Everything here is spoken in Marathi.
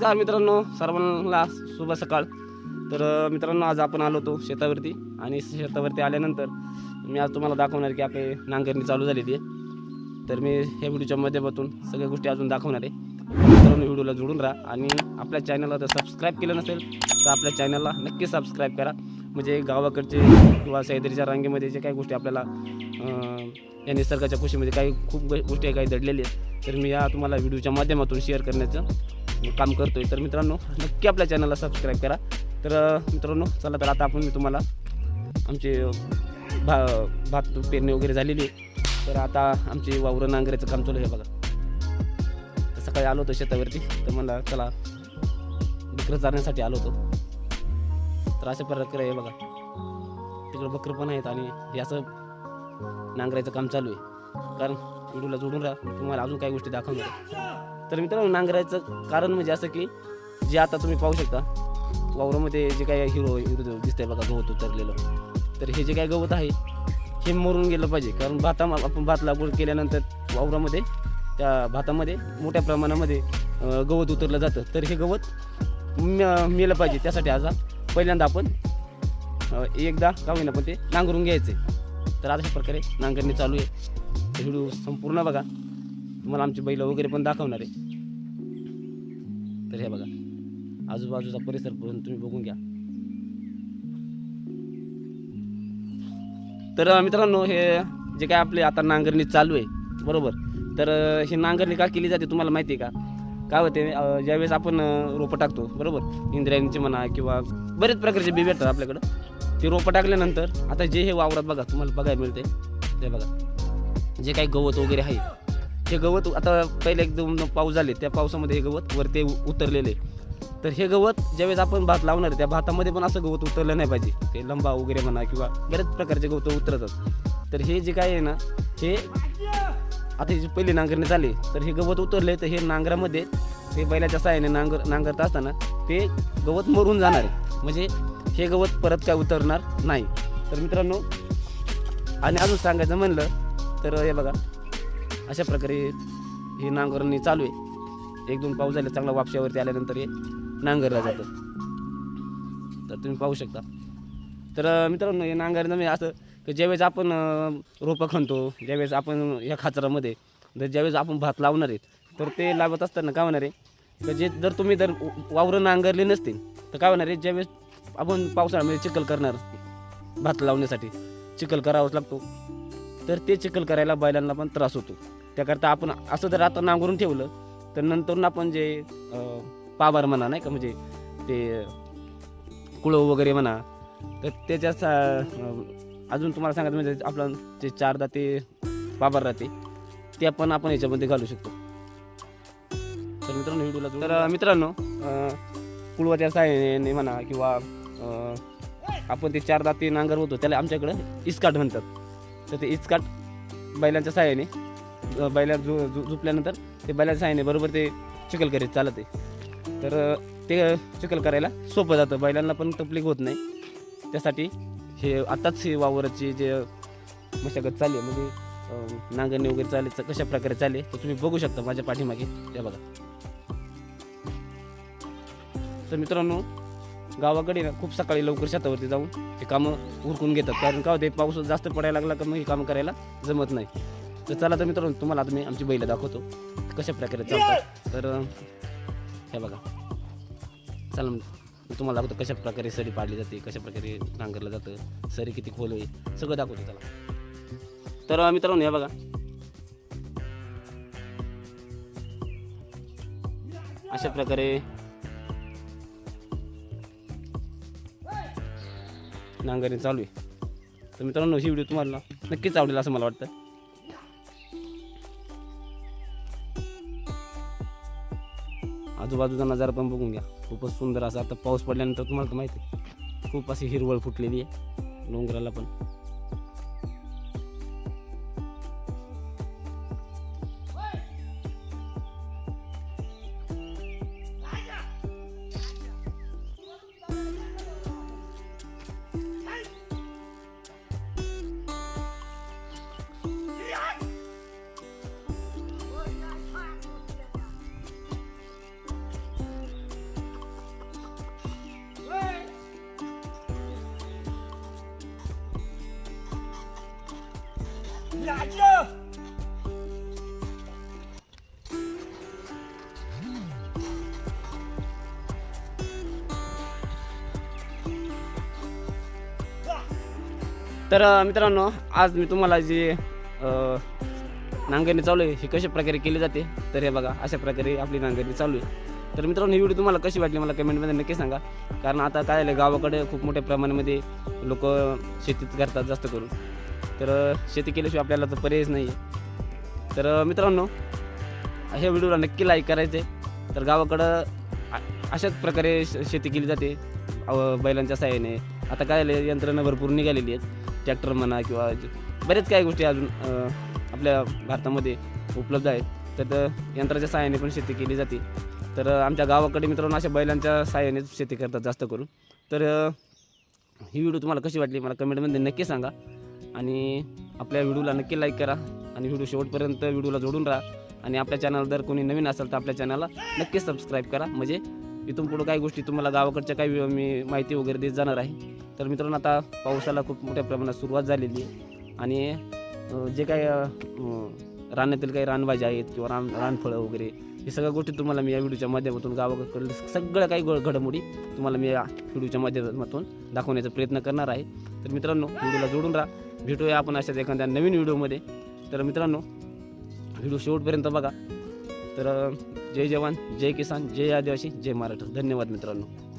नमस्कार मित्रांनो सर्वांना शुभ सकाळ. तर मित्रांनो आज आपण आलो होतो शेतावरती आणि शेतावरती आल्यानंतर मी आज तुम्हाला दाखवणार की आपली नांगरणी चालू झालेली आहे तर मी ह्या व्हिडिओच्या माध्यमातून सगळ्या गोष्टी अजून दाखवणार आहे. मित्रांनो व्हिडिओला जोडून राहा आणि आपल्या चॅनलला जर सबस्क्राईब केलं नसेल तर आपल्या चॅनलला नक्की सबस्क्राईब करा. म्हणजे गावाकडचे किंवा सह्याद्रीच्या रांगेमध्ये जे काही गोष्टी आपल्याला या निसर्गाच्या खुशीमध्ये काही खूप गोष्टी काही दडलेली आहेत तर मी या तुम्हाला व्हिडिओच्या माध्यमातून शेअर करण्याचं काम करतोय. तर मित्रांनो नक्की आपल्या चॅनलला सबस्क्राईब करा. तर मित्रांनो चला तर आता आपण मी तुम्हाला आमचे भा भात पेरणी वगैरे झालेली आहे. तर आता आमचे वावरं नांगरायचं काम चालू आहे बघा. तर सकाळी आलो होतो शेतावरती. तर मला चला बकरं चारण्यासाठी आलो होतो. तर अशा प्रकारे आहे बघा. तिकडं बकरं पण आहेत आणि हे असं नांगरायचं काम चालू आहे. कारण व्हिडिओला जोडून राहा. तुम्हाला अजून काही गोष्टी दाखवणार. आहे. तर मित्रांनो नांगरायचं कारण म्हणजे असं की जे आता तुम्ही पाहू शकता वावरामध्ये जे काही हिरो हिरो दिसतंय बघा गवत उतरलेलं. तर हे जे काही गवत आहे हे मरून गेलं पाहिजे. कारण भाता आपण भात लागवड केल्यानंतर वावरामध्ये त्या भातामध्ये मोठ्या प्रमाणामध्ये गवत उतरलं जातं. तर हे गवत म- मेलं पाहिजे. त्यासाठी आज पहिल्यांदा आपण एकदा का होईना पण ते नांगरून घ्यायचे तर अशा प्रकारे नांगरणी चालू आहे. व्हिडिओ संपूर्ण बघा. तुम्हाला आमची बैल वगैरे पण दाखवणार आहे. तर हे बघा आजूबाजूचा परिसर पण तुम्ही बघून घ्या. तर मित्रांनो हे जे काय आपले आता नांगरणी चालू आहे बरोबर? तर ही नांगरणी का केली जाते तुम्हाला माहिती आहे का? काय होते? ज्यावेळेस आपण रोपं टाकतो बरोबर? इंद्रायणीची म्हणा किंवा बरेच प्रकारचे बी भेटतात आपल्याकडं. ते रोपं टाकल्यानंतर आता जे हे वावरात बघा तुम्हाला बघायला मिळते ते बघा जे काही गवत वगैरे आहे हे गवत आता पहिले एकदम पाऊस झाले त्या पावसामध्ये हे गवत वरती उतरलेले. तर हे गवत ज्यावेळेस आपण भात लावणार आहे, त्या भातामध्ये पण असं गवत उतरलं नाही पाहिजे. ते लंबा वगैरे म्हणा किंवा बऱ्याच प्रकारचे गवत उतरतात. तर हे जे काय आहे ना हे आता जे जी पहिली नांगरणी झाली तर हे गवत उतरले तर हे नांगरामध्ये हे बैलाच्या साहाय्याने नांगर नांगरत असताना ते गवत मरून जाणार आहे. म्हणजे हे गवत परत काय उतरणार नाही. तर मित्रांनो आणि अजून सांगायचं म्हणलं तर हे बघा अशा प्रकारे ही नांगरणी चालू आहे. एक दोन पाऊस झाले चांगला वापशावरती आल्यानंतर हे नांगरलं जातं. तर तुम्ही पाहू शकता. तर मित्रांनो हे नांगरणं म्हणजे असं की ज्यावेळेस आपण रोपं खणतो ज्यावेळेस आपण ह्या खाचरामध्ये जर ज्यावेळेस आपण भात लावणार आहेत तर ते लावत असताना काय होणार आहे तर जे जर तुम्ही जर वावरं नांगरले नसतील तर काय होणार आहे ज्यावेळेस आपण पावसाळ्यामध्ये चिखल करणार भात लावण्यासाठी चिखल करावाच लागतो. तर ते चिखल करायला बैलांना पण त्रास होतो. त्याकरता आपण असं जर आता नांगरून ठेवलं तर नंतर आपण जे अं, म्हणा नाही का म्हणजे ते कुळं वगैरे म्हणा तर त्याच्या सा- अजून तुम्हाला सांगायचं म्हणजे आपलं जे चारदा ते पाभार राहते ते आपण आपण याच्यामध्ये घालू शकतो. तर मित्रांनो व्हिडिओला तर मित्रांनो कुळवाच्या साहाय्याने म्हणा किंवा आपण ते चारदा ते नांगर होतो त्याला आमच्याकडं इस्काट म्हणतात. तर ते इस्काट बैलांच्या साहाय्याने बैला झु झु झुपल्यानंतर ते बैलाच्या साहाय्याने बरोबर ते चिखल करीत चालत. आहे तर ते चिखल करायला सोपं जातं बैलांना पण तकलीफ होत नाही. त्यासाठी हे आत्ताच हे वावराची जे मशागत चालली आहे म्हणजे नांगरणी वगैरे चालेल कशा प्रकारे चालेल तर तुम्ही बघू शकता माझ्या पाठीमागे. या बघा. तर मित्रांनो गावाकडे ना खूप सकाळी लवकर शेतावरती जाऊन हे कामं उरकून घेतात. कारण का होते पाऊस जास्त पडायला लागला का मग हे कामं करायला जमत नाही. तर चला तर मित्रांनो तुम्हाला आता मी आमची बैल दाखवतो. कशा प्रकारे चालतात. तर हे बघा. चला मग मी तुम्हाला दाखवतो कशा प्रकारे सरी पाडली जाते कशा प्रकारे नांगरलं जातं सरी किती खोल आहे सगळं दाखवतो चला. तर मित्रांनो हे बघा. अशा प्रकारे नांगरणी चालू आहे. तर मित्रांनो ही व्हिडिओ तुम्हाला नक्कीच आवडेल असं मला वाटतं. आजूबाजूचा नजारा पण बघून घ्या. खूपच सुंदर असा आता पाऊस पडल्यानंतर तुम्हाला तर माहिती आहे खूप अशी हिरवळ फुटलेली आहे डोंगराला पण. तर मित्रांनो आज मी तुम्हाला जी नांगरणी चालू आहे ही कशा प्रकारे केली जाते तर हे बघा अशा प्रकारे आपली नांगरणी चालू आहे. तर मित्रांनो ही व्हिडिओ तुम्हाला कशी वाटली मला कमेंटमध्ये नक्की सांगा. कारण आता काय झालं गावाकडे खूप मोठ्या प्रमाणामध्ये लोक शेतीच करतात जास्त करून. तर शेती केल्याशिवाय आपल्याला तर पर्यायच नाही आहे तर मित्रांनो ह्या व्हिडिओला नक्की लाईक करायचं आहे तर गावाकडं अशाच प्रकारे श- शेती केली जाते बैलांच्या साहाय्याने. आता काय झालं यंत्रणा भरपूर निघालेली आहेत. ट्रॅक्टर म्हणा किंवा ज- बरेच काही गोष्टी अजून आपल्या भारतामध्ये उपलब्ध आहेत. तर यंत्राच्या साहाय्याने पण शेती केली जाते. तर आमच्या गावाकडे मित्रांनो अशा बैलांच्या साहाय्यानेच शेती करतात जास्त करून. तर ही व्हिडिओ तुम्हाला कशी वाटली मला कमेंटमध्ये नक्की सांगा. आणि आपल्या व्हिडिओला नक्की लाईक करा आणि व्हिडिओ शेवटपर्यंत व्हिडिओला जोडून राहा. आणि आपल्या चॅनल जर कोणी नवीन असेल तर आपल्या चॅनलला नक्की सबस्क्राईब करा. म्हणजे इथून पुढं काही गोष्टी तुम्हाला गावाकडच्या काही मी माहिती वगैरे देत जाणार आहे. तर मित्रांनो आता पावसाला खूप मोठ्या प्रमाणात सुरुवात झालेली आहे. आणि जे काही रानातील काही रानभाज्या आहेत किंवा रान रानफळं वगैरे हे सगळ्या गोष्टी तुम्हाला मी या व्हिडिओच्या माध्यमातून गावाकडे सगळ्या काही घडामोडी तुम्हाला मी या व्हिडिओच्या माध्यमातून दाखवण्याचा प्रयत्न करणार आहे. तर मित्रांनो व्हिडिओला जोडून राहा. भेटूया आपण अशाच एखाद्या नवीन व्हिडिओमध्ये. तर मित्रांनो व्हिडिओ शेवटपर्यंत बघा. तर जय जवान जय किसान जय आदिवासी जय महाराष्ट्र धन्यवाद मित्रांनो.